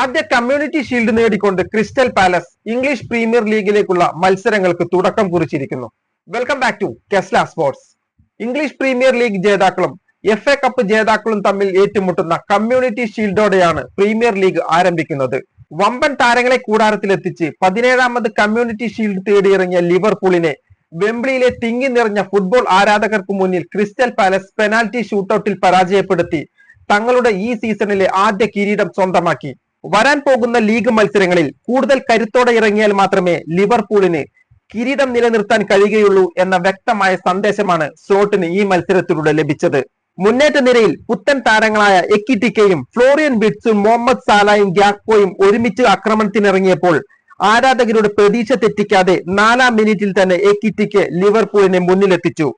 ആദ്യ community shield നേടിക്കൊണ്ട് crystal palace English premier ലീഗിലേക്കുള്ള മത്സരങ്ങൾക്ക് തുടക്കം കുറിച്ചിരിക്കുന്നു. വെൽക്കം ബാക്ക് ടു കെസ്ല സ്പോർട്സ് ഇംഗ്ലീഷ് പ്രീമിയർ ലീഗ് ജേതാക്കളും എഫ് എ കപ്പ് ജേതാക്കളും തമ്മിൽ ഏറ്റുമുട്ടുന്ന കമ്മ്യൂണിറ്റി ഷീൽഡോടെയാണ് പ്രീമിയർ ലീഗ് ആരംഭിക്കുന്നത്. വമ്പൻ താരങ്ങളെ കൂടാരത്തിലെത്തിച്ച് പതിനേഴാമത് കമ്മ്യൂണിറ്റി ഷീൽഡ് തേടിയിറങ്ങിയ ലിവർപൂളിനെ വെംബ്ലിയിലെ തിങ്ങി നിറഞ്ഞ ഫുട്ബോൾ ആരാധകർക്ക് മുന്നിൽ ക്രിസ്റ്റൽ പാലസ് പെനാൽറ്റി ഷൂട്ടൌട്ടിൽ പരാജയപ്പെടുത്തി തങ്ങളുടെ ഈ സീസണിലെ ആദ്യ കിരീടം സ്വന്തമാക്കി. വരാൻ പോകുന്ന ലീഗ് മത്സരങ്ങളിൽ കൂടുതൽ കരുത്തോടെ ഇറങ്ങിയാൽ മാത്രമേ ലിവർപൂളിന് കിരീടം നിലനിർത്താൻ കഴിയുകയുള്ളൂ എന്ന വ്യക്തമായ സന്ദേശമാണ് സ്ലോട്ടിന് ഈ മത്സരത്തിലൂടെ ലഭിച്ചത്. മുന്നേറ്റ നിരയിൽ പുത്തൻ താരങ്ങളായ എക്കിറ്റിക്കയും ഫ്ലോറിയൻ ബിറ്റ്സും മുഹമ്മദ് സാലായും ഗ്യാക്കോയും ഒരുമിച്ച് ആക്രമണത്തിനിറങ്ങിയപ്പോൾ ആരാധകരുടെ പ്രതീക്ഷ തെറ്റിക്കാതെ നാലാം മിനിറ്റിൽ തന്നെ എക്കിറ്റിക്ക് ലിവർപൂളിനെ മുന്നിലെത്തിച്ചു.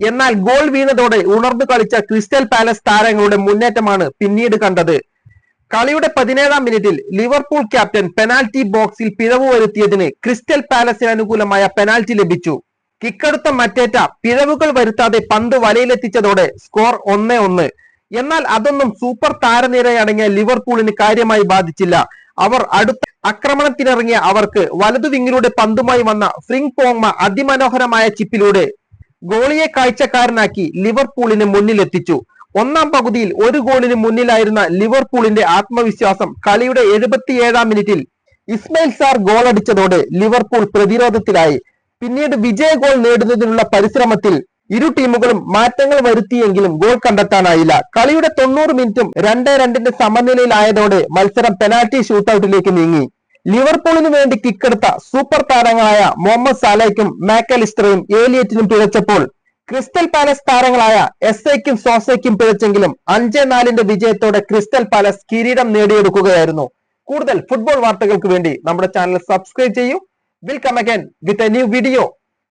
എന്നാൽ ഗോൾ വീണതോടെ ഉണർന്നു കളിച്ച ക്രിസ്റ്റൽ പാലസ് താരങ്ങളുടെ മുന്നേറ്റമാണ് പിന്നീട് കണ്ടത്. കളിയുടെ പതിനേഴാം മിനിറ്റിൽ ലിവർപൂൾ ക്യാപ്റ്റൻ പെനാൽറ്റി ബോക്സിൽ പിഴവ് വരുത്തിയതിന് ക്രിസ്റ്റൽ പാലസിന് അനുകൂലമായ പെനാൽറ്റി ലഭിച്ചു. കിക്കെടുത്ത മറ്റേറ്റ പിഴവുകൾ വരുത്താതെ പന്ത് വലയിലെത്തിച്ചതോടെ സ്കോർ ഒന്നേ ഒന്ന്. എന്നാൽ അതൊന്നും സൂപ്പർ താരനിരയടങ്ങിയ ലിവർപൂളിന് കാര്യമായി ബാധിച്ചില്ല. അവർ അടുത്ത ആക്രമണത്തിനിറങ്ങിയ അവർക്ക് വലതു വിങ്ങിലൂടെ പന്തുമായി വന്ന ഫ്രിങ് പോങ്മ അതിമനോഹരമായ ചിപ്പിലൂടെ ഗോളിയെ കാഴ്ചക്കാരനാക്കി ലിവർപൂളിന് മുന്നിലെത്തിച്ചു. ഒന്നാം പകുതിയിൽ ഒരു ഗോളിന് മുന്നിലായിരുന്ന ലിവർപൂളിന്റെ ആത്മവിശ്വാസം കളിയുടെ എഴുപത്തിയേഴാം മിനിറ്റിൽ ഇസ്മയിൽ സാർ ഗോളടിച്ചതോടെ ലിവർപൂൾ പ്രതിരോധത്തിലായി. പിന്നീട് വിജയ ഗോൾ നേടുന്നതിനുള്ള പരിശ്രമത്തിൽ ഇരു ടീമുകളും മാറ്റങ്ങൾ വരുത്തിയെങ്കിലും ഗോൾ കണ്ടെത്താനായില്ല. കളിയുടെ തൊണ്ണൂറ് മിനിറ്റും രണ്ട് രണ്ടിന്റെ സമനിലയിലായതോടെ മത്സരം പെനാൽറ്റി ഷൂട്ടൌട്ടിലേക്ക് നീങ്ങി. ലിവർപൂളിന് വേണ്ടി കിക്കെടുത്ത സൂപ്പർ താരങ്ങളായ മുഹമ്മദ് സാലയ്ക്കും മാക്കലിസ്റ്ററും ഏലിയറ്റിനും പിഴച്ചപ്പോൾ ക്രിസ്റ്റൽ പാലസ് താരങ്ങളായ എസ് എക്കും സോസയ്ക്കും പിഴച്ചെങ്കിലും അഞ്ച് നാലിന്റെ വിജയത്തോടെ ക്രിസ്റ്റൽ പാലസ് കിരീടം നേടിയെടുക്കുകയായിരുന്നു. കൂടുതൽ ഫുട്ബോൾ വാർത്തകൾക്ക് വേണ്ടി നമ്മുടെ ചാനൽ സബ്സ്ക്രൈബ് ചെയ്യൂ. Will come again with a new video